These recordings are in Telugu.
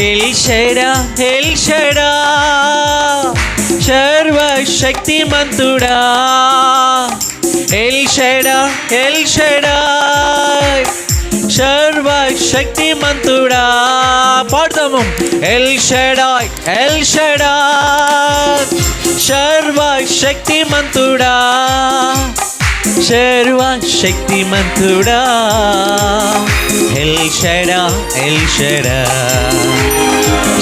ఎల్షడా ఎల్షడా సర్వశక్తిమంతుడా. ఎల్షడా ఎల్షడా సర్వశక్తిమంతుడా. పాడతాము ఎల్ షడాయ్ ఎల్ షడా సర్వశక్తిమంతుడా. సర్వశక్తిమంతుడా. ఎల్ షడా ఎల్ షడా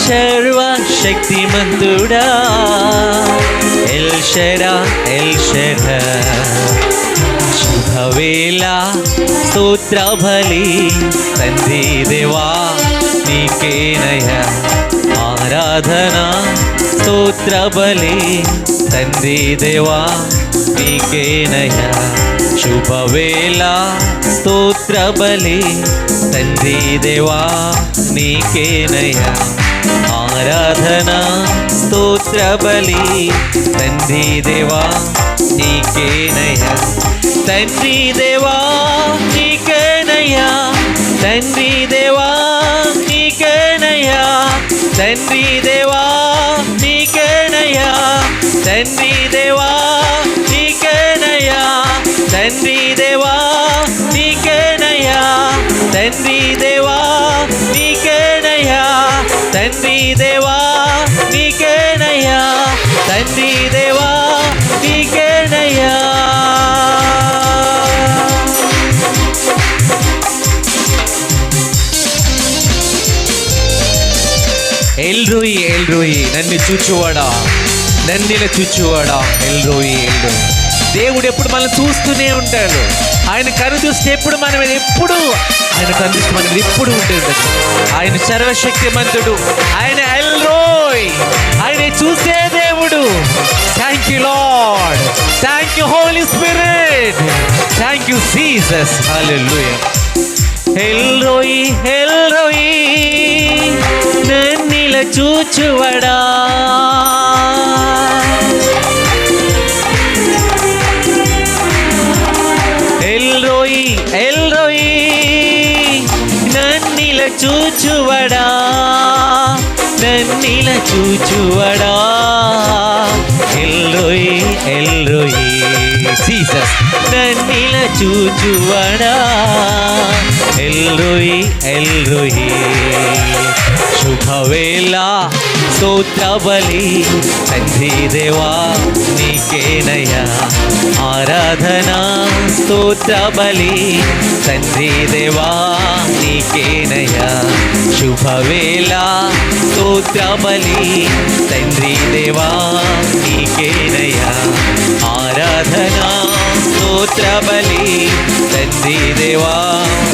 సర్వశక్తిమంతుడా ఎల్షడా ఎల్షడా శుభవేళ స్తోత్ర బలి తండ్రి దేవా నీకేనయ. ఆరాధన స్తోత్ర బలి తండ్రి దేవా నీకేనయ. శుభవేళ స్తోత్ర బలి తండ్రి దేవా నీకేనయ. ఆరాధన స్తోత్ర బలి తండ్రి దేవా నీకేనయ్యా తండ్రి దేవా నీకేనయ్యా తండ్రి దేవా నీకేనయ్యా తండ్రి దేవా నీకేనయ్యా తండ్రి దేవా నీకేనయ్యా తండ్రి దేవా నీకేనయ్యా తండ్రి దేవా నీకేనయ్యా తండ్రి దేవా నీకేనయ్యా తండ్రి దేవా నీకేనయ్యా ఎల్రోయి ఎల్రోయి నన్ను చూచువాడా నన్నిల చూచువాడా ఎల్రోయి ఎల్రోయి దేవుడు ఎప్పుడు మనల్ని చూస్తూనే ఉంటాడు. ఆయన కను చూస్తే ఎప్పుడు మన మీద ఎప్పుడు ఆయన కను చూస్తే మన ఎప్పుడు ఉంటుంది ఆయన సర్వశక్తిమంతుడు ఆయన ఎల్రోయ్. ఆయన చూసే దేవుడు. Thank you Lord thank you Holy Spirit thank you Jesus hallelujah El Roi El Roi. నన్నిల చూచువడా? నిలచూచువడా El Roi El Roi Jesus నన్నిల చూచువడా? ఎల్రోయి ఎల్రోయి శుభవేళ స్తోత్ర బలి తండ్రి దేవా నీకేనయ్యా. ఆరాధనా స్తోత్ర బలి తండ్రి దేవా నీకేనయ్యా. శుభవేళ స్తోత్ర బలి తండ్రి దేవా నీకేనయ్యా. ఆరాధనా ಸ್ತೋತ್ರ ಬಲಿ ತಂದ್ರಿ ದೇವಾ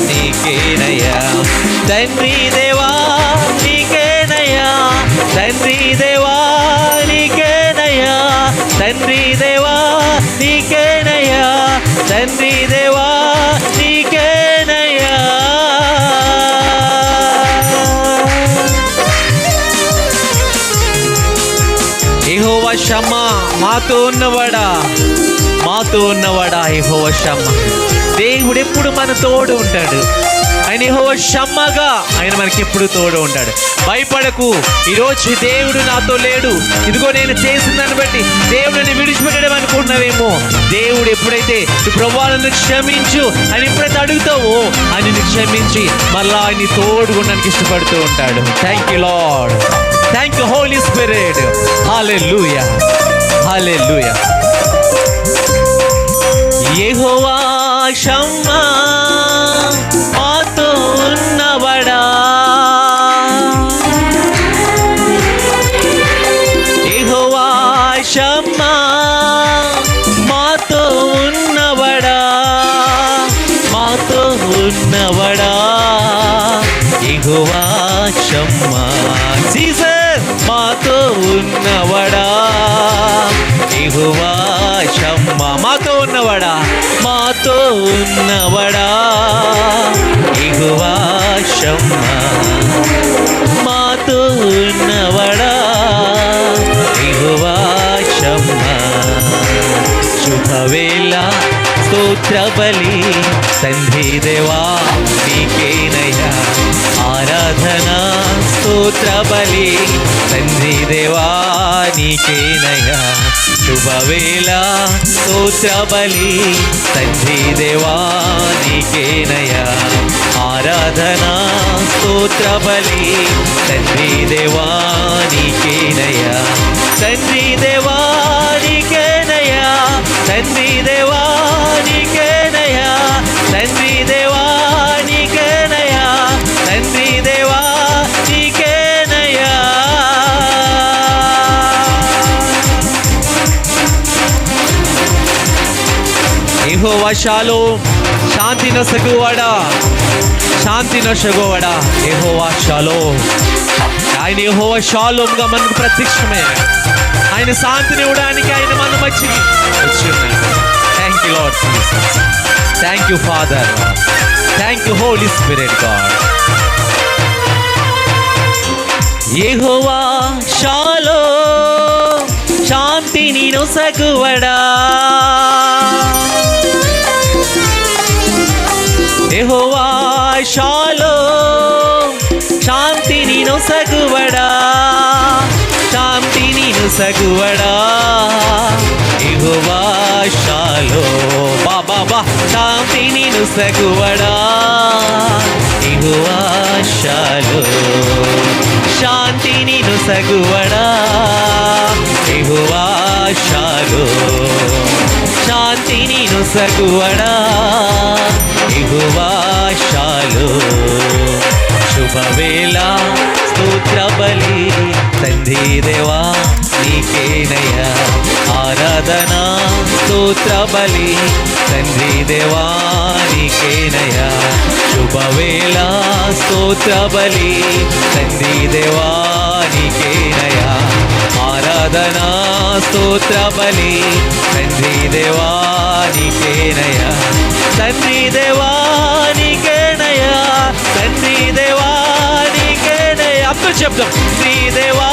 ನೀಕೇನಯ ತಂದ್ರಿ ದೇವಾ ನೀಕೇನಯ ತಂದ್ರಿ ದೇವಾ ನೀಕೇನಯ ತಂದ್ರಿ ದೇವಾ ನೀಕೇನಯ ತಂದ್ರಿ ದೇವಾ ನೀಕೇನಯ ఇహోవ షమ్మ మాతో ఉన్నవాడా మాతో ఉన్నవాడా యెహోవ షమ్మ? దేవుడు ఎప్పుడు మన తోడు ఉంటాడు. ఆయన యెహోవ షమ్మగా ఆయన మనకి ఎప్పుడు తోడు ఉంటాడు. భయపడకు. ఈరోజు దేవుడు నాతో లేడు. ఇదిగో నేను చేసిన దాన్ని బట్టి దేవుడిని విడిచిపెట్టడం అనుకుంటున్నావేమో. దేవుడు ఎప్పుడైతే "ఈ క్షమించు అని ఎప్పుడైతే అడుగుతావో ఆయన క్షమించి మళ్ళా ఆయన తోడు ఉండడానికి ఇష్టపడుతూ ఉంటాడు. Thank you Lord thank you Holy Spirit hallelujah hallelujah Jehovah Shammah మాతో ఉన్నవడా యెహోవా షమ్మా మాతో ఉన్నవడా మాతో ఉన్నవడా యెహోవా షమ్మా జీసస్ మాతో ఉన్నవడా మానవడా? ఇగువాశమ్మ మాతో ఉన్నవడా? ఇగువాశమ్మ శుభవేళ ಸ್ತೋತ್ರ ಬಲಿ ಸಂಧಿ ದೇವಾ ನೀಕೇನಯ್ಯ ಆರಾಧನಾ ಸ್ತೋತ್ರ ಬಲಿ ಸಂಧಿ ದೇವಾ నీకేనయ శుభవేళ స్తోత్ర బలి. సంధి దేవా నీకేనయ ఆరాధన స్తోత్ర బలి. యెహోవా షాలోమ్ శాంతి నొసగువాడా శాంతి నొసగువాడా యెహోవా షాలోమ్ ఆయన యెహోవా షాలోమ్గా మనకు ప్రత్యక్షమే. ఆయన శాంతిని ఇవ్వడానికి ఆయన మన మధ్యకి వచ్చి thank you Lord thank you Father thank you Holy Spirit God Jehovah Shalom నొసగువడా శాంతిని నొసగువడా ఇహువా షాలో బాబా శాంతిని నొసగువడా ఇహువా షాలో శాంతిని నొసగువడా ఇహువా షాలో శాంతిని నొసగువడా యెహోవా షాలో శుభవేళ స్తోత్ర బలి తండ్రి దేవా నీకేనయ ఆరాధన స్తోత్ర బలి తండ్రి దేవా నీకేనయ శుభవేళ స్తోత్ర బలి తండ్రి దేవా నీకేనయ ఆరాధనా స్తోత్ర బలి తండ్రి దేవా నీకేనయ్యా తండ్రి దేవా నీకేనయ్యా తండ్రి దేవా నీకేనయ్యా అప్పుడు చెప్తాం శ్రీ దేవా